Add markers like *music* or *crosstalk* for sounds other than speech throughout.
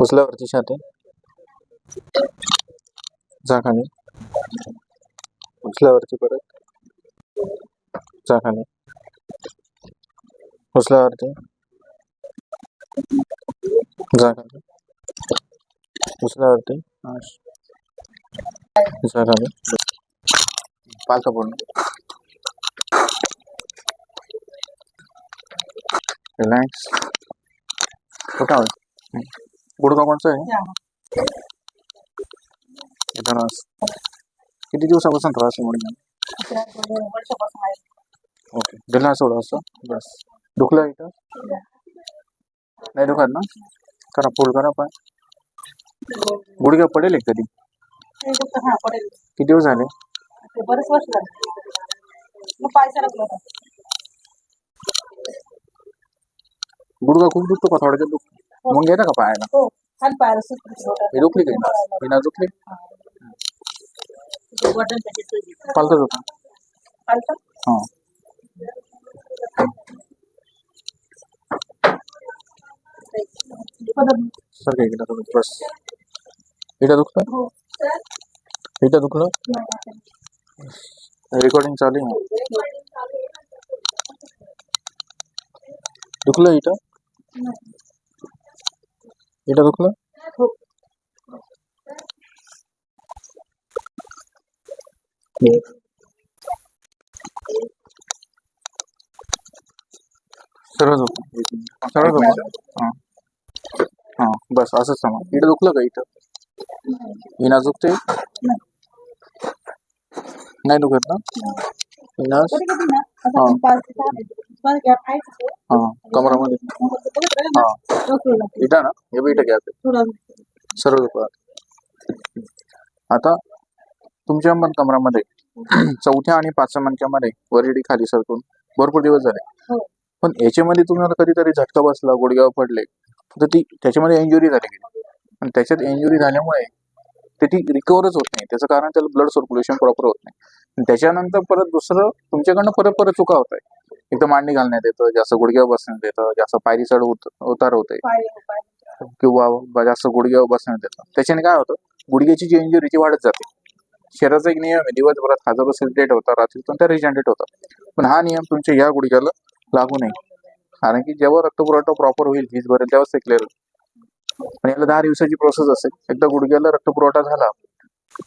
उचल्यावरती छाती जा खाली. उचल्यावरती परत. जाखानी उचल्यावरती जा खाली. उचल्यावरती आश. पूर्ण रिलॅक्स कुठं आहोत गुडगाव कोणचं आहे? धनवास. किती दिवसापासून त्रास आहे आहे ओके. दिला सोडा असं? बस. दुखलं इथं? नाही दुखत ना? करा फुल करा पाय गुडघ्या पडेल एक कधी? ते फक्त हा पडेल किती दिवस झाले? बरेच वर्ष झाले. पाय सरकला गुडघा खूप दुखतो का? थोडक्यात दुखतो. मग येतं का पायाला हो पायाला हे दुखली का? विना विना दुखली वजन त्याची पालतच होता. हां. सर बस. इथं दुखलं? हो. इथं दुखलं? रेकॉर्डिंग चालू आहे दुखलं इथं? इथं दुखलं हो सरळ झोप सरळ झोप हां हां बस असंच समज इथं दुखलं का इथं इना दुखते नाही दुखत ना इनास कधी कधी ना असं पाच ते सहा मिनिटं. पाच गॅप आहे तिथे. हां कमरामध्ये मग ते बघत राहिलं ना, हां हे इथं घ्या थोडं सर्व आता तुमच्या मन कमरामध्ये *clears throat* चौथ्या आणि पाचव्या मणक्यामध्ये वरिडी खाली सरकून भरपूर दिवस झाले. हो. पण याच्यामध्ये तुम्हाला कधीतरी झटका बसला गुडघ्यावर पडले. तर ती त्याच्यामध्ये इंजुरी झाली गेली. आणि त्याच्यात इंजुरी झाल्यामुळे ते ती रिकवरच होत नाही. त्याचं कारण त्याला ब्लड सर्क्युलेशन प्रॉपर होत नाही. त्याच्यानंतर परत दुसरं तुमच्याकडनं परत परत चुका होत आहे एकदम मांडी घालण्यात येतं जास्त गुडघ्यावर बसण्यात येतं जास्त पायरी चढ उत उतार होते किंवा ब- जास्त गुडघ्यावर बसण्यात येतं. त्याच्याने काय होतं? गुडघ्याची जी इंजुरी ती वाढत जाते शरीराचा एक नियम आहे दिवसभरात हजारो सेलिब्रेट होतात रात्रीतून त्या रिजनरेट होतात. पण हा नियम तुमच्या या गुडघ्याला लागू नाही कारण की जेव्हा रक्तपुरवठा प्रॉपर होईल वीज भरेल तेव्हाच ते क्लिअर होईल. पण याला दहा दिवसाची प्रोसेस असेल. एकदा गुडघ्याला रक्तपुरवठा झाला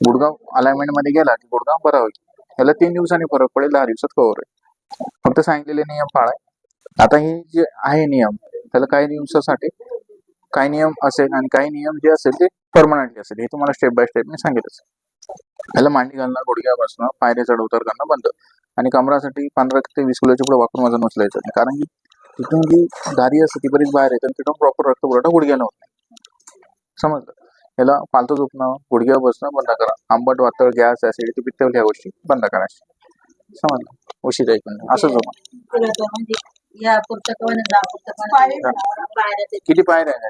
गुडघा अलाइनमेंटमध्ये गेला की गुडघा बरा होईल. याला तीन दिवसांनी फरक पडेल दहा दिवसात कव्हर होईल. फक्त सांगितलेले नियम पाळाय आता हे जे आहे नियम त्याला काही दिवसासाठी काही नियम असेल आणि काही नियम जे असेल ते परमनंटली असेल. हे तुम्हाला स्टेप बाय स्टेप मी सांगितलं त्याला मांडी घालणं गुडघ्यापासून पायऱ्या चढ उतार करणं बंद. आणि कमरासाठी पंधरा ते वीस किलोच्या पुढे वापरून वजन उचलायचं नाही. कारण की तिथून जी दारी असते ती बरीच बाहेर येते आणि तिथून प्रॉपर रक्तपुरवठा गुडघ्यानं होत नाही. समजलं? याला पालतं झोपणं गुडघ्यावर बसणं बंद करा. आंबट वातळ गॅस ऍसिडिटी पित्तवल ह्या गोष्टी बंद करायच्या समजलं? उशीर ऐकून नाही. असं तुला तर म्हणजे या जा किती पायऱ्या आहे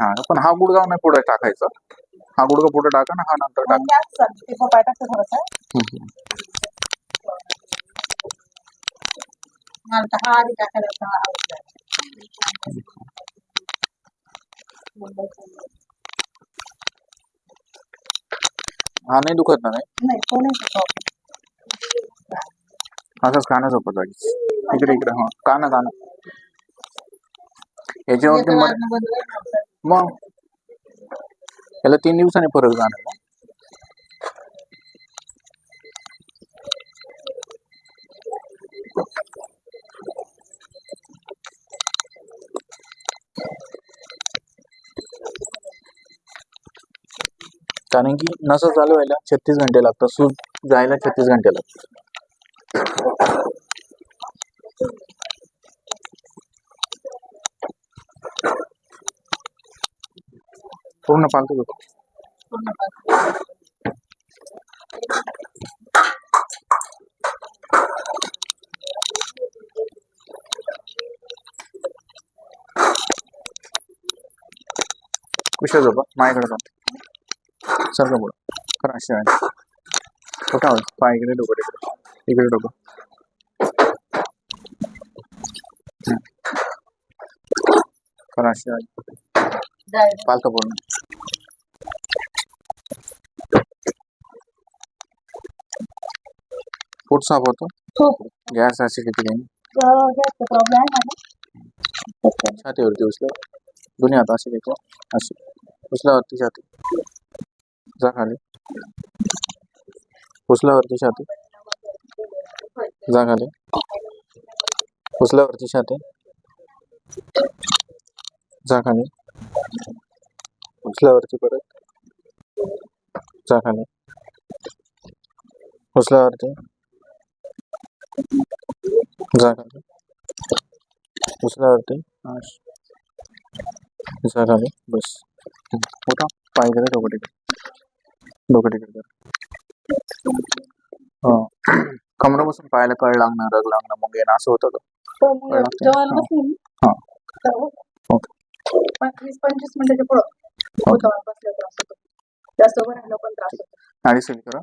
हा पण हा गुडघा नाही पुढे टाकायचा. हा गुडघा पुढे टाका ना हा नंतर टाका. हा हा. हा नाही दुखत ना नाही नाही तो नाही शिकवत. असंच काना झोपत जागीच इकडे इकडे हा. काना काना याच्यावरती मग? याला तीन दिवसांनी फरक जाणार कारण की नसं चालू व्हायला छत्तीस घंटे लागतात. सूज जायला छत्तीस घंटे लागतात. पूर्ण पालतो होतो पूर्ण पाच. कुशा झोपा माझ्याकडे जाऊ सारखं पुढं करा अशा वेळेला. कुठं आवाज पाय इकडे डोकं इकडे इकडे डोकं हं. पालतं पूर्ण. पोट साफ होतो. खूप गॅस जास्त प्रॉब्लेम आहे मला छातीवरती उचल्या दोन्ही हात असे घेतो. असे उचल्यावरती छाती. जा खाली. उचल्यावरती छाती. जा खाली उचल्यावरती छाती जा खाली उचल्यावरती परत. जा खाली उचल्यावरती जा खाली उचल्यावरती अश. जा खाली बस. मोठा पाय करे डोकं तिकडे डोकं तिकडे कर हा कमरापासून पायाला कळ लागणार रग लागणार मग येणं असं होतं का? हा. हा. हो. पंचवीस मिनिटाच्या पुढं. होतं त्रास होतो. जास्त उभं राहिलं पण त्रास होतो. आणि सील करा.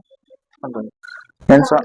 यांचा